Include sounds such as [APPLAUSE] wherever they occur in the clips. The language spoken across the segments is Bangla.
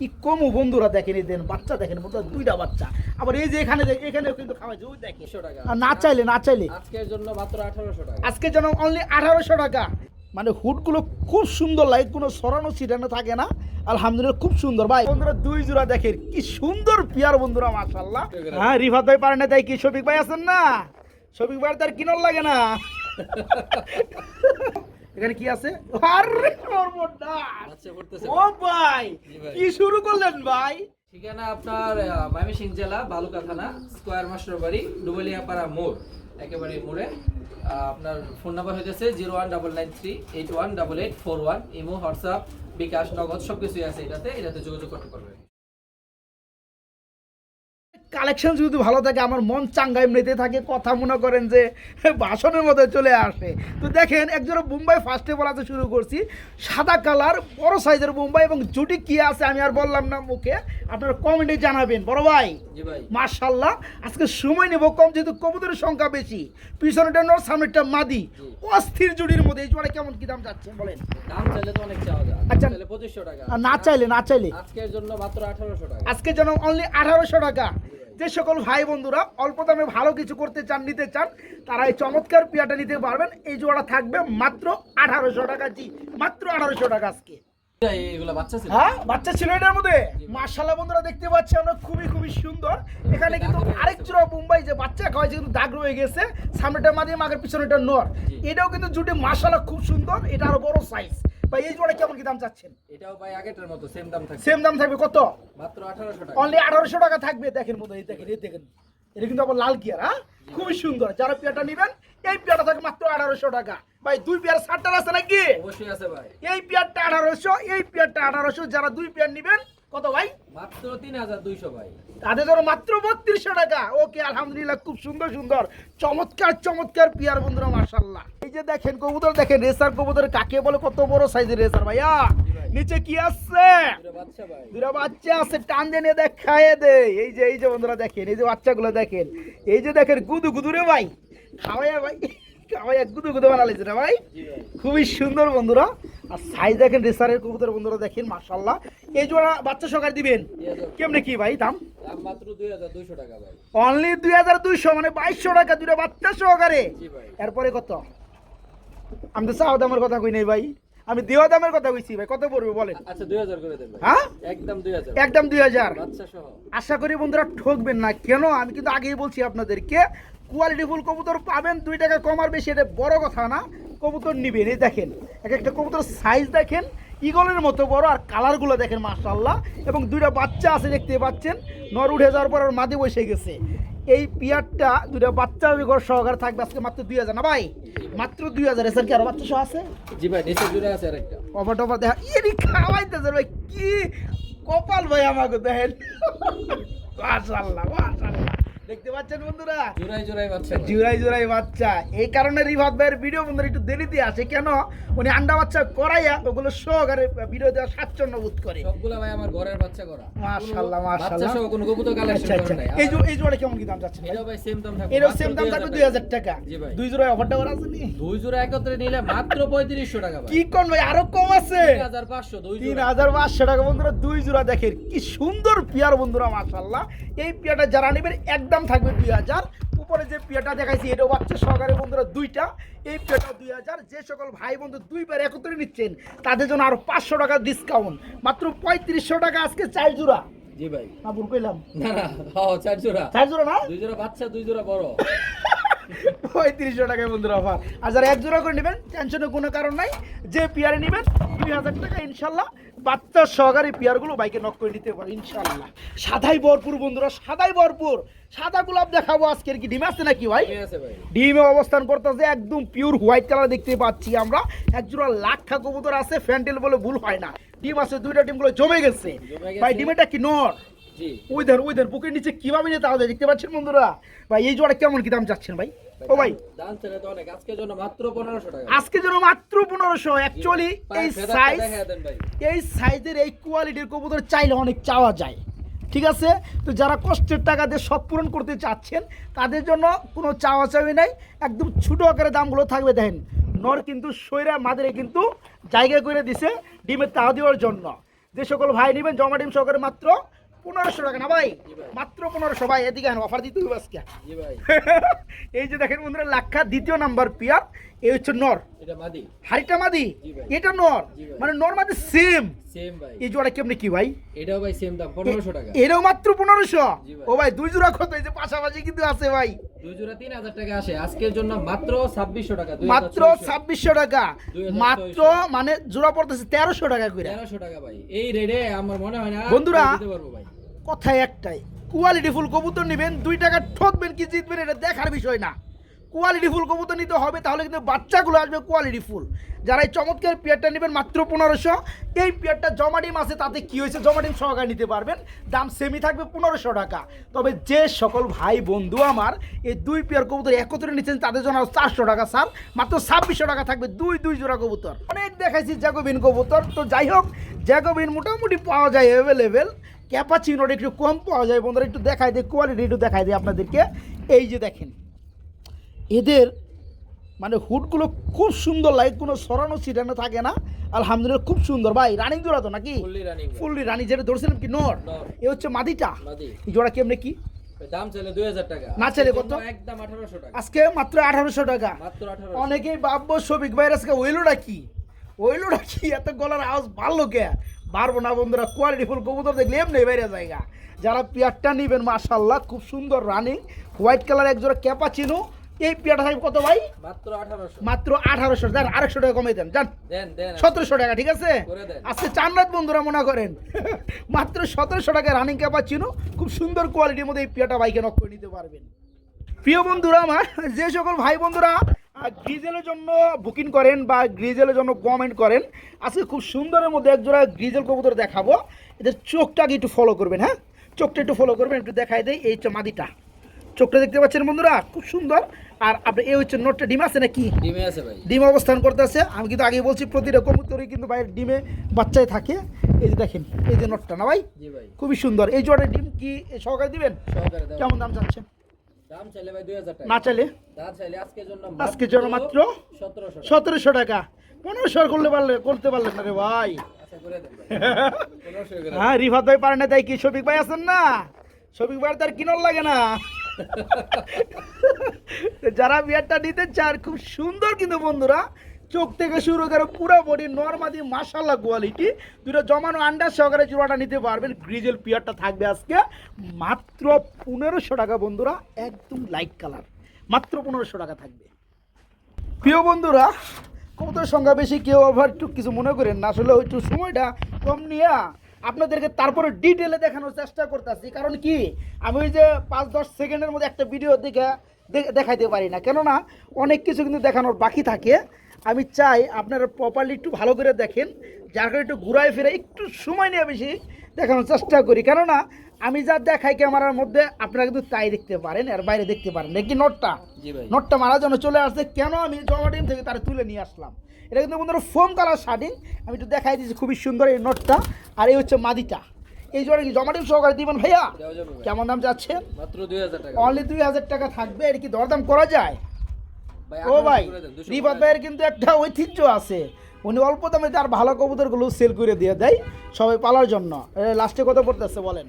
কি কমু বন্ধুরা দেখেন দেন বাচ্চা দেখেন বন্ধুরা দুইটা বাচ্চা। আবার এই যে এখানে এখানেও কিন্তু খাওয়া ওই দেখে 100 টাকা। আর না চাইলে না চাইলে। আজকের জন্য মাত্র আঠারোশো টাকা। আজকে যেন অনলি আঠারোশো টাকা। মানে হুডগুলো খুব সুন্দর লাগে কোনো সরানো ছিটানো থাকে না। আলহামদুলিল্লাহ খুব সুন্দর। ভাই বন্ধুরা দুই জোড়া দেখেন কি সুন্দর পিয়ার বন্ধুরা মাশাল্লাহ হ্যাঁ রিফাত ভাই পারে না তাই কি শফিক ভাই আছেন না? শফিক ভাই তার কিনর লাগে না। এখানে কি আছে? আরে পড়তেছে ও ভাই কি শুরু করলেন ভাই? ঠিকানা আপনার মাইমিসিং জেলা বালুকা থানা স্কোয়ার মাস্টার বাড়ি ডুবলিয়াপাড়া মোড় একেবারে মোড়ে। আপনার ফোন নাম্বার হইতেছে zero one double nine three eight one double eight four one Imo WhatsApp bKash Nagad সব কিছুই আছে এটাতে এটাতে যোগাযোগ করতে পারবেন। কালেকশন যদি ভালো থাকে আমার মন চাঙ্গা এমনিতে থাকে কথা মনে করেন যে বাসনের মধ্যে চলে আসে। তো দেখেন একজোড়া মুম্বাই ফার্স্টে বলাতে শুরু করছি। সাদা কালার বড় সাইজের মুম্বাই এবং জুটি কি আছে আমি আর বললাম না মুখে আপনারা কমেন্টে জানাবেন। বড় ভাই? ভাই। মার্শাল্লাহ আজকে সময় নেব কম যেহেতু কবুতরের সংখ্যা বেশি। পিছনেটা নর সামনেটা মাদি। অস্থির জুড়ির মধ্যে এই জোড়া কেমন কি দাম যাচ্ছে বলেন? দাম চাইলে তো অনেক চাওয়া যায়। আচ্ছা। পঁচিশশো টাকা। না চাইলে না চাইলে। আজকের জন্য মাত্র আঠারোশো টাকা। আজকে যেন অনলি আঠারোশো টাকা। যে সকল ভাই বন্ধুরা অল্প দামে ভালো কিছু করতে চান নিতে চান তারা এই চমৎকার পিয়াটা নিতে পারবেন। এই জোড়া থাকবে মাত্র আঠারোশো টাকা জি মাত্র আঠারোশো টাকা আজকে। বাচ্চা ছিল? হ্যাঁ বাচ্চা ছিল এটার মধ্যে? মার্শাল্লাহ বন্ধুরা দেখতে পাচ্ছি আমরা খুবই খুবই সুন্দর। এখানে কিন্তু আরেক জোড়া মুম্বাই যে বাচ্চা কিন্তু দাগ রয়ে গেছে। সামনেটা মাঝে মাগের পিছনেটা নর। এটাও কিন্তু জুটে মার্শাল্লাহ খুব সুন্দর। এটা আরও বড় সাইজ ভাই এই জোড়া কেমন কি দাম চাচ্ছেন? এটাও ভাই আগেটার মতো সেম দাম থাকবে। সেম দাম থাকবে কত? মাত্র আঠারোশো টাকা। অনলি আঠারোশো টাকা থাকবে। দেখেন মতো এই দেখেন এই দেখেন। এটা কিন্তু আবার লাল গিয়ার হ্যাঁ? খুবই সুন্দর। যারা পেয়াটা নেবেন এই পেয়াটা থাকবে মাত্র আঠারোশো টাকা। ভাই দুই পেয়ার সাতটার আছে নাকি? অবশ্যই আছে ভাই। এই পেয়ারটা আঠারোশো এই পেয়ারটা আঠারোশো। যারা দুই পেয়ার নেবেন কত ভাই? মাত্র তিন হাজার দুইশো ভাই। তাদের জন্য মাত্র বত্রিশশো টাকা। ওকে আলহামদুলিল্লাহ খুব সুন্দর সুন্দর। চমৎকার চমৎকার পিয়ার বন্ধুরা মার্শাল্লাহ এই যে দেখেন কবুতর দেখেন রেসার কবুতর কাকে বলে কত বড় সাইজের রেসার ভাইয়া? নিচে কি আছে? দুটো বাচ্চা আছে টান দেনে দেখায় দে। এই যে এই যে বন্ধুরা দেখেন এই যে বাচ্চাগুলো দেখেন। এই যে দেখেন গুদু গুদু রে ভাই। খাওয়াইয়া ভাই। খাওয়াইয়া গুদু গুদু বানালিছে রে ভাই। খুবই সুন্দর বন্ধুরা। আর সাইজ দেখেন রেসারের কবুতর বন্ধুরা দেখেন মার্শাল্লাহ এই জোড়া বাচ্চা সকার দিবেন? কেমনে কি ভাই দাম? দাম মাত্র দুই হাজার দুইশো টাকা ভাই। অনলি দুই হাজার দুইশো মানে বাইশশো টাকা দুটো বাচ্চা সহকারে। এরপরে কত? আমি তো চাওয়া দামের কথা কই নাই ভাই। আমি দেওয়া দামের কথা কইছি ভাই। কত পড়বে বলেন? আচ্ছা করে দেন হ্যাঁ? একদম দুই হাজার। একদম সহ। আশা করি বন্ধুরা ঠকবেন না। কেন? আমি কিন্তু আগেই বলছি আপনাদেরকে কোয়ালিটি ফুল কবুতর পাবেন দুই টাকা কম আর বেশি এটা বড় কথা না। কবুতর নিবেন এই দেখেন এক একটা কবুতর সাইজ দেখেন ইগলের মতো বড় আর কালারগুলো দেখেন মাশাল্লাহ এবং দুইটা বাচ্চা আছে দেখতে পাচ্ছেন নর উঠে যাওয়ার পর ওর মাদে বসে গেছে। এই পিয়ারটা দুইটা বাচ্চা ঘর সহকারে থাকবে আজকে মাত্র দুই হাজার। না ভাই মাত্র দুই হাজার এসে কি আরও বাচ্চা সহ আছে? জি ভাই নিচে জুড়ে আছে আরেকটা। কফা টফা দেখা খাওয়াইতেছে ভাই কি কপাল ভাই আমাকে দেখেন। [LAUGHS] মাশাল্লাহ মাশাল্লাহ দেখতে পাচ্ছেন বন্ধুরা? জোড়াই জোড়াই বাচ্চা। ভাই। জুরাই জুরাই বাচ্চা। এই কারণে রিভাত ভাইয়ের ভিডিও বন্ধুরা একটু দেরিতে আসে। কেন? উনি আন্ডা বাচ্চা করাইয়া ওগুলো সহকারে ভিডিও দেওয়া স্বাচ্ছন্দ্য বোধ করে। সবগুলা ভাই আমার ঘরের বাচ্চা করা। মাশাআল্লাহ, কোনো বাচ্চা সহ কোনো কবুতর কালেকশন আচ্ছা আচ্ছা। করে নাই। এই এই জোড়া কেমন কি দাম যাচ্ছে ভাই? সেম দাম থাকবে। এরও সেম দাম থাকবে টাকা। দুই হাজার টাকা। জি ভাই। দুই জোড়ায় অফার টাওয়ার আছে নি? দুই জোড়া একত্রে নিলে মাত্র পঁয়ত্রিশশো টাকা ভাই। কি কোন ভাই? আরও কম আছে। তিন হাজার পাঁচশো দুই তিন জোড়া হাজার পাঁচশো টাকা বন্ধুরা দুই জোড়া দেখেন। কি সুন্দর পিয়ার বন্ধুরা মাশাল্লাহ। এই পিয়াটা যারা নেবেন একদম থাকবে দুই হাজার। উপরে যে পিয়াটা দেখাইছি এটাও বাচ্চা সহকারে বন্ধুরা দুইটা। এই পিয়াটা দুই হাজার। যে সকল ভাই বন্ধু দুইবার একত্রে নিচ্ছেন তাদের জন্য আরও পাঁচশো টাকা ডিসকাউন্ট মাত্র পঁয়ত্রিশশো টাকা আজকে চার জোড়া। জি ভাই। না ভুল কইলাম। না না চার জোড়া। চার জোড়া না? দুই জোড়া বাচ্চা দুই জোড়া বড়। পঁয়ত্রিশশো টাকায় বন্ধুরা অফার আর যারা এক জোড়া করে নেবেন টেনশনের কোনো কারণ নাই। যে পিয়ারে নেবেন দুই হাজার টাকা ইনশাল্লাহ। বাচ্চার সহকারে পিয়ারগুলো বাইকে নক করে নিতে পারে ইনশাল্লাহ সাদাই ভরপুর বন্ধুরা সাদাই ভরপুর। সাদা গোলাপ দেখাবো আজকের কি ডিম আছে নাকি ভাই? ডিমে অবস্থান করতেছে একদম পিওর হোয়াইট কালার দেখতে পাচ্ছি আমরা। এক জোড়া লাক্ষা কবুতর আছে ফ্যান্টেল বলে ভুল হয় না। ডিম আছে দুইটা ডিমগুলো জমে গেছে। জমে গেছে। ভাই ডিমেটা কি নর? ওই ধর ওই ধর বুকের নিচে কীভাবে যেতে হবে দেখতে পাচ্ছেন বন্ধুরা? ভাই এই জোড়া কেমন কি দাম চাচ্ছেন ভাই? ও ভাই। তো আজকের জন্য মাত্র পনেরোশো অ্যাকচুয়ালি এই সাইজ এই সাইজের এই কোয়ালিটির কবুতর চাইলে অনেক চাওয়া যায়। ঠিক আছে? তো যারা কষ্টের টাকা দিয়ে সব পূরণ করতে চাচ্ছেন তাদের জন্য কোনো চাওয়া চাওয়ি নাই। একদম ছোটো আকারে দামগুলো থাকবে। দেখেন নর কিন্তু সৈরা মাদের কিন্তু জায়গা করে দিছে ডিমের তাওয়া দেওয়ার জন্য। যে সকল ভাই নেবেন জমা ডিম সহকারে মাত্র পনেরোশো টাকা না ভাই? মাত্র পনেরোশো ভাই এদিকে অফার দিতে হবে আজকে। [LAUGHS] এই যে দেখেন বন্ধুরা লাক্ষা দ্বিতীয় নাম্বার পিয়ার এই হচ্ছে নর। এটা মাদি। হাড়িটা মাদি? এটা নর। মানে নর মাদি সেম সেম ভাই। এই জোড়া কেমনি কি ভাই? এটাও ভাই সেম দাম পনেরোশো টাকা। এরও মাত্র পনেরোশো? জি ভাই। ও ভাই দুই জোড়া কত এই যে পাশাপাশি কিন্তু আছে ভাই। দুই জোড়া তিন হাজার টাকা আসে। আজকের জন্য মাত্র ছাব্বিশশো টাকা মাত্র ছাব্বিশশো টাকা। মাত্র মানে জোড়া পড়তেছে তেরোশো টাকা ভাই। এই রেটে আমার মনে হয় না বন্ধুরা, কথায় একটাই কোয়ালিটি ফুল কবুতর নেবেন দুই টাকা ঠকবেন কি জিতবেন এটা দেখার বিষয় না। কোয়ালিটি ফুল কবুতর নিতে হবে, তাহলে কিন্তু বাচ্চাগুলো আসবে কোয়ালিটি ফুল। যারা এই চমৎকার পেয়ারটা নেবেন মাত্র পনেরোশো, এই পেয়ারটা জমা ডিম আছে তাতে কি হয়েছে জমা ডিম নিতে পারবেন। দাম সেমি থাকবে পনেরোশো টাকা। তবে যে সকল ভাই বন্ধু আমার, এই দুই পেয়ার কবুতর একত্রে নিচ্ছেন, তাদের জন্য চারশো টাকা স্যার মাত্র ছাব্বিশশো টাকা থাকবে দুই দুই জোড়া কবুতর। অনেক দেখাইছি জ্যাকোবিন কবুতর। তো যাই হোক, জ্যাকোবিন মোটামুটি পাওয়া যায় অ্যাভেলেবেল ক্যাপাচিনোটা একটু কম পাওয়া যায়, বন্ধুরা একটু দেখাই দিই কোয়ালিটি একটু দেখাই দিই আপনাদেরকে। এই যে দেখেন এদের মানে হুডগুলো খুব সুন্দর লাগে কোনো সরানো ছিটানো থাকে না। আলহামদুলিল্লাহ খুব সুন্দর। ভাই রানিং জোড়া তো নাকি? ফুললি রানিং রানি যেটা ধরছিলাম কি নর। এ হচ্ছে মাদিটা? জোড়া কেমনে কি? দাম চাইলে দুই হাজার টাকা। না চাইলে কত? একদম আঠারোশো টাকা। আজকে মাত্র আঠারোশো টাকা। অনেকেই ভাববো সবিক ভাইয়ের আজকে ওইলোটা কি? ওইলোটা কি? এত গলার আওয়াজ ভালো কে? পারব না বন্ধুরা কোয়ালিটি ফুল কবুতর দেখলে এমনি বাইরে জায়গা। যারা পেয়ারটা নেবেন মাশাল্লাহ খুব সুন্দর রানিং হোয়াইট কালার একজোড়া ক্যাপাচিনো এই পেয়ারটা থাকবে কত ভাই? মাত্র আঠারোশো। মাত্র আঠারোশো। আরেকশো টাকা কমে দেন। যান। সতেরোশো টাকা ঠিক আছে। আজকে চার রাত বন্ধুরা মনে করেন। [LAUGHS] মাত্র সতেরোশো টাকা রানিং ক্যাপাচিনো খুব সুন্দর কোয়ালিটির মধ্যে এই পেয়ারটা বাইকে নক করে নিতে পারবেন। প্রিয় বন্ধুরা আমার যে সকল ভাই বন্ধুরা গ্রিজেলের জন্য বুকিং করেন বা গ্রিজেলের জন্য কমেন্ট করেন আজকে খুব সুন্দরের মধ্যে একজোড়া গ্রিজেল কবুতর দেখাবো। এদের চোখটাকে একটু ফলো করবেন হ্যাঁ? চোখটা একটু ফলো করবেন একটু দেখাই দেয় এই মাদিটা। চোখটা দেখতে পাচ্ছেন বন্ধুরা? খুব সুন্দর। আর আপনি এই হচ্ছে নোটটা ডিম আছে নাকি? ডিমে আছে ভাই। ডিম অবস্থান করতেছে। আমি কিন্তু আগে বলছি প্রতিটা কবুতরই কিন্তু বাইরের ডিমে বাচ্চায় থাকে। এই যে দেখেন এই যে নোটটা না ভাই? জি ভাই। খুবই সুন্দর। এই জোড়ার ডিম কি সহকারে দিবেন? কেমন দাম চাচ্ছেন? ভাই না চাইলে? আজকের জন্য মাত্র সতেরোশো টাকা। পনেরোশো করলে পারলে করতে পারলেন না রে ভাই। আচ্ছা ভাই। [LAUGHS] হ্যাঁ রিফাত ভাই পারে না তাই কি শফিক ভাই আছেন না? শফিক ভাই তার কিনর লাগে না। যারা বিয়ারটা নিতে চান খুব সুন্দর কিন্তু বন্ধুরা, চোখ থেকে শুরু করে পুরো বডি নর্মাদি মাসাল্লাহ কোয়ালিটি দুটো জমানো আন্ডার সহকারে জোড়াটা নিতে পারবেন। গ্রিজেল পিয়ারটা থাকবে আজকে, মাত্র পনেরোশো টাকা বন্ধুরা, একদম লাইট কালার মাত্র পনেরোশো টাকা থাকবে। প্রিয় বন্ধুরা কবুতর সংখ্যা বেশি, কেউ আবার একটু কিছু মনে করেন না, আসলে একটু সময়টা কম নিয়ে আপনাদেরকে তারপরে ডিটেলে দেখানোর চেষ্টা করতেছি। কারণ কি? আমি ওই যে পাঁচ দশ সেকেন্ডের মধ্যে একটা ভিডিও দেখে দেখাইতে পারি না। কেননা অনেক কিছু কিন্তু দেখানোর বাকি থাকে। আমি চাই আপনারা প্রপারলি একটু ভালো করে দেখেন যার কারণে একটু ঘুরায় ফিরে একটু সময় নিয়ে বেশি দেখানোর চেষ্টা করি। কেননা আমি যা দেখাই ক্যামেরার মধ্যে আপনারা কিন্তু তাই দেখতে পারেন আর বাইরে দেখতে পারেন। নাকি নোটটা? নটটা মারার জন্য চলে আসছে। কেন আমি জমা ডিম থেকে তারা তুলে নিয়ে আসলাম? এটা কিন্তু বন্ধুরা ফোম কালার শার্টিং আমি একটু দেখাই দিচ্ছি খুবই সুন্দর এই নটটা আর এই হচ্ছে মাদিটা। এই জোড়া কি জমা ডিম সহকারে দিবেন ভাইয়া? কেমন দাম যাচ্ছে মাত্র দুই হাজার টাকা। অনলি দুই হাজার টাকা থাকবে এর কি দরদাম করা যায়? ও ভাই করে দেন, 200 রিফাত ভাইয়ের কিন্তু একটা ঐতিহ্য আছে। উনি অল্প দামে তার ভালো কবুতরগুলো সেল করে দিয়ে দেয় সবাই পালার জন্য। লাস্টে কত পড়তেছে বলেন?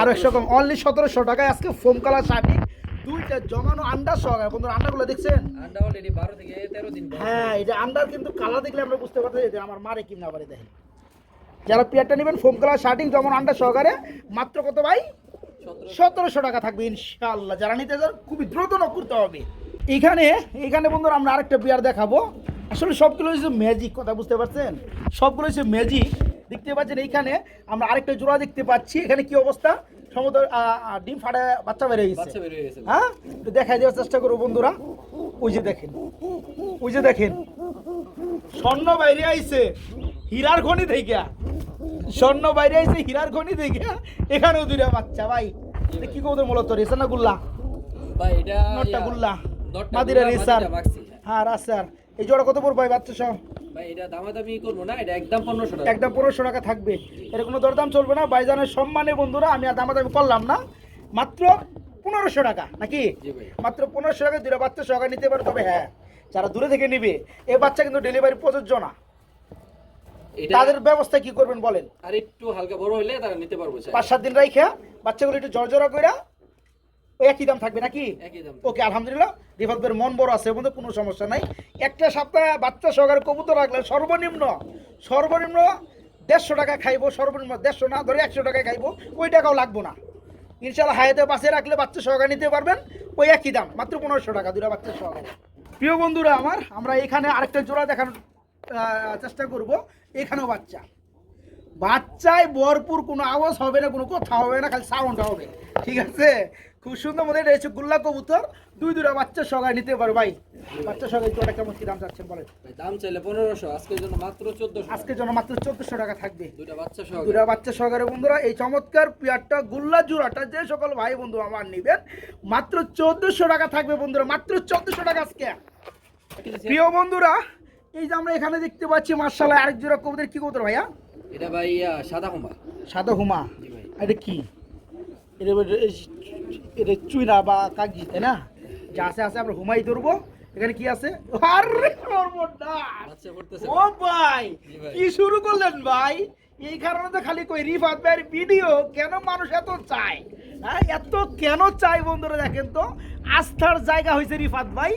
আর একশো কম অনলি সতেরোশো টাকায় আজকে ফোম কালার শার্টিং দুইটা জমানো আন্ডা সহকারে বন্ধুরা আন্ডাগুলো দেখছেন? আন্ডা অলরেডি বারো থেকে তেরো দিন হ্যাঁ এটা আন্ডার কিন্তু কালার দেখলে আমরা বুঝতে পারতেছি যে আমার মারে কি না পারে দেখেন। যারা পেয়ারটা নেবেন ফোম কালার শার্টিং যেমন আন্ডার সহকারে মাত্র কত ভাই? সতেরোশো। টাকা থাকবে ইনশাল্লাহ যারা নিতে চান খুবই দ্রুত নক করতে হবে। এখানে এখানে বন্ধুরা আমরা আরেকটা বিয়ার দেখাবো। আসলে সবগুলো হচ্ছে ম্যাজিক কথা বুঝতে পারছেন? সবগুলো হচ্ছে ম্যাজিক দেখতে পাচ্ছেন এইখানে আমরা আরেকটা জোড়া দেখতে পাচ্ছি। এখানে কি অবস্থা? সমুদ্র ডিম ফাটে বাচ্চা বেরিয়ে গেছে। হ্যাঁ দেখাই দেওয়ার চেষ্টা করব বন্ধুরা। ওই যে দেখেন ওই যে দেখেন। স্বর্ণ বাইরে আইছে হীরার খনি থেকে স্বর্ণ বাইরে আইছে হীরার খনি থেকে এখানেও দুইটা বাচ্চা। ভাই কি কবুতর মূলত? রেসা না গুল্লা? ভাই এটা নটটা গুল্লা। মাদিরা রেসার। হ্যাঁ রাসার। এই জোড়া কত পড়বে ভাই বাচ্চা সহ? একদম পনেরোশো টাকা। থাকবে। এর কোনো দরদাম চলবে না। বাইজানের সম্মানে বন্ধুরা আমি আর দামাদামি করলাম না। মাত্র পনেরোশো টাকা নাকি? মাত্র পনেরোশো টাকা দুটো বাচ্চা সহকারে নিতে পারে তবে হ্যাঁ যারা দূরে থেকে নিবে এ বাচ্চা কিন্তু ডেলিভারি প্রযোজ্য না। তাদের ব্যবস্থা কি করবেন বলেন? আর একটু হালকা বড় হলে তারা নিতে পারব পাঁচ সাত দিন রাইখা বাচ্চাগুলো একটু জর্জরা কইরা একই দাম থাকবে নাকি? ওকে আলহামদুলিল্লাহ। রিফাত মন বড় আছে মধ্যে কোনো সমস্যা নাই। একটা সপ্তাহে বাচ্চা সহকারে কবুতর রাখলে সর্বনিম্ন সর্বনিম্ন দেড়শো টাকা খাইবো সর্বনিম্ন দেড়শো না ধরে একশো টাকা খাইবো ওই টাকাও লাগবো না। ইনশাল্লাহ হায়াতে পাশে রাখলে বাচ্চা সহকারে নিতে পারবেন ওই একই দাম মাত্র পনেরোশো টাকা দুটা বাচ্চা সহকারে। প্রিয় বন্ধুরা আমার আমরা এখানে আরেকটা জোড়া দেখানোর চেষ্টা করব এখানেও বাচ্চা। বাচ্চায় ভরপুর কোনো আওয়াজ হবে না কোনো কথা হবে না খালি সাউন্ড হবে ঠিক আছে? খুব সুন্দর মধ্যে রয়েছে গুল্লা কবুতর। দুই দুটা বাচ্চা সগায় নিতে পারো ভাই। বাচ্চা সগাই তোরা কেমন কি দাম চাচ্ছেন বলেন? ভাই, দাম চাইলে পনেরোশো আজকের জন্য মাত্র চোদ্দশো। আজকের জন্য মাত্র চোদ্দশো টাকা থাকবে। দুইটা বাচ্চা সহ দুটা বাচ্চা সহকারে বন্ধুরা এই চমৎকার পিয়ারটা গুল্লা জোড়াটা যে সকল ভাই বন্ধু আমার নিবেন মাত্র চোদ্দশো টাকা থাকবে বন্ধুরা মাত্র চোদ্দশো টাকা আজকে। প্রিয় বন্ধুরা এই যে আমরা এখানে দেখতে পাচ্ছি মার্শাল্লাহ আরেক জোড়া কবুতর কি কবুতর ভাইয়া? এটা ভাই ইয়া, সাদা কুমা সাদা হুমা। এটা কি? এটা চুইনা বা কাগজি তাই না? যা আছে আছে আমরা হুমাই ধরবো। এখানে কি আছে? আরে ও ভাই কি শুরু করলেন ভাই? এই কারণে তো খালি কই রিফাত ভাইয়ের ভিডিও কেন মানুষ এত চায়? হ্যাঁ এত কেন চাই বন্ধুরা দেখেন তো? আস্থার জায়গা হয়েছে রিফাত ভাই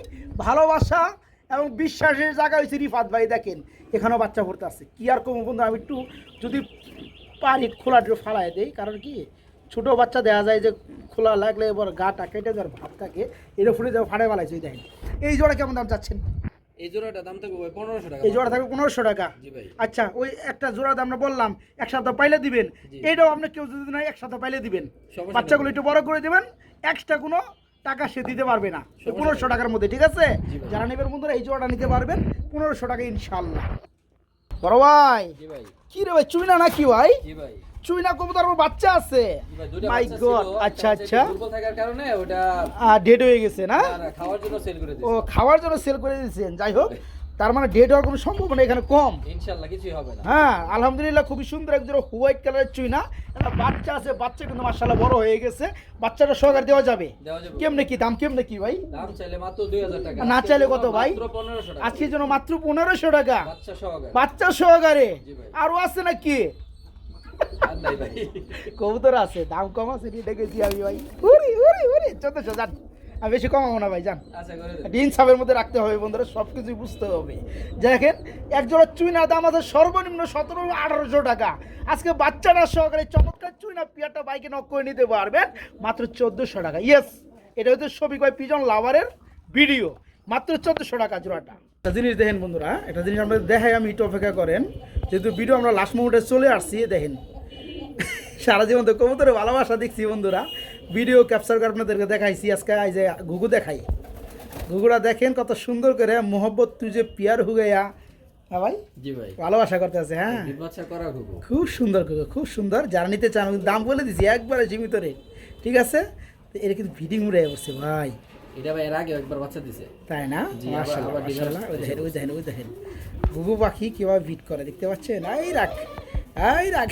ভালোবাসা এবং বিশ্বাসের জায়গা হয়েছে রিফাত ভাই দেখেন। এখানেও বাচ্চা পড়তে আছে। কি আর কম বন্ধু আমি একটু যদি পারি খোলা ফালাই দেই। কারণ কি? ছোট বাচ্চা দেখা যায় যে খোলা লাগলে এবার গাটা কেটে যাওয়ার ভাব থাকে এর ফুটে যাওয়া ফাড়ে বালাইছে ওই দেখেন। এই জোড়া কেমন দাম চাচ্ছেন? এই জোড়াটা দাম থাকবে ভাই পনেরোশো টাকা। এই জোড়া থাকবে পনেরোশো টাকা? আচ্ছা ওই একটা জোড়া দাম আমরা বললাম এক সপ্তাহ পাইলে দিবেন। এইটাও আপনি কেউ যদি নয় এক সপ্তাহ পাইলে দিবেন। বাচ্চাগুলো একটু বড় করে দিবেন এক্সট্রা কোনো টাকা সে দিতে পারবে না। পনেরোশো টাকার মধ্যে ঠিক আছে? যারা নেবেন বন্ধুরা এই জোড়াটা নিতে পারবেন পনেরোশো টাকা ইনশাল্লাহ বড় ভাই কি রে ভাই চুইনা নাকি ভাই? ভাই। চুইনা কবুতর বাচ্চা আছে। মাই গড আচ্ছা আচ্ছা। দুর্বল থাকার কারণে ওটা ডেড হয়ে গেছে না? খাওয়ার জন্য সেল করে ও খাওয়ার জন্য সেল করে দিয়েছেন। যাই হোক তার মানে ডেড হওয়ার কোনো সম্ভাবনা এখানে কম। ইনশাল্লাহ কিছুই হবে না। হ্যাঁ আলহামদুলিল্লাহ খুবই সুন্দর একজন হোয়াইট কালারের চুইনা। একটা বাচ্চা আছে বাচ্চা কিন্তু মার্শাল্লাহ বড় হয়ে গেছে। বাচ্চাটা সহকার দেওয়া যাবে। কেমনে কি দাম কেমনে কি ভাই? দাম চাইলে মাত্র দুই হাজার টাকা। না চাইলে কত ভাই? আজকের জন্য মাত্র পনেরোশো টাকা। বাচ্চা সহকারে। বাচ্চা সহকারে। আরও আছে নাকি? কবুতর আছে দাম কম আছে নিয়ে ডেকেছি আমি ভাই। উরি উরি উরি চোদ্দশো যান। আমি বেশি কমাবো না ভাই যান। আচ্ছা ডিন সাবের মধ্যে রাখতে হবে বন্ধুরা সব কিছুই বুঝতে হবে। দেখেন এক জোড়া চুইনা দাম আছে সর্বনিম্ন সতেরো আঠারোশো টাকা। আজকে বাচ্চারা সহকারে চমৎকার চুইনা পিয়াটা বাইকে নক করে নিতে পারবেন। মাত্র চোদ্দোশো টাকা। ইয়েস এটা হচ্ছে সবিক ভাই পিজন লাভারের ভিডিও মাত্র চোদ্দোশো টাকা জোড়াটা। একটা জিনিস দেখেন বন্ধুরা একটা জিনিস আমরা দেখাই আমি একটু অপেক্ষা করেন। যেহেতু ভিডিও আমরা লাস্ট মোমেন্টে চলে আসছি দেখেন। সারা জীবন তো কবুতরে ভালোবাসা দেখছি বন্ধুরা। ভিডিও ক্যাপচার করে আপনাদেরকে দেখাইছি আজকে এই যে ঘুঘু দেখাই। ঘুঘুরা দেখেন কত সুন্দর করে মোহব্বত তুই যে পিয়ার হুগাইয়া হ্যাঁ ভাই? জি ভাই। ভালোবাসা করতে আছে হ্যাঁ? করা খুব খুব সুন্দর ঘুঘু খুব সুন্দর। যারা নিতে চান দাম বলে দিছি একবারে সীমিত রেট। ঠিক আছে? এর কিন্তু ভিডিং উড়ে ভাই। এটা ভাই এর আগে একবার বাচ্চা দিছে। তাই না? মাশাআল্লাহ, মাশাআল্লাহ। ওই দেখেন ওই দেখেন ওই দেখেন। ঘুঘু পাখি কীভাবে ভিট করে দেখতে পাচ্ছেন? এই রাখ এই রাখ।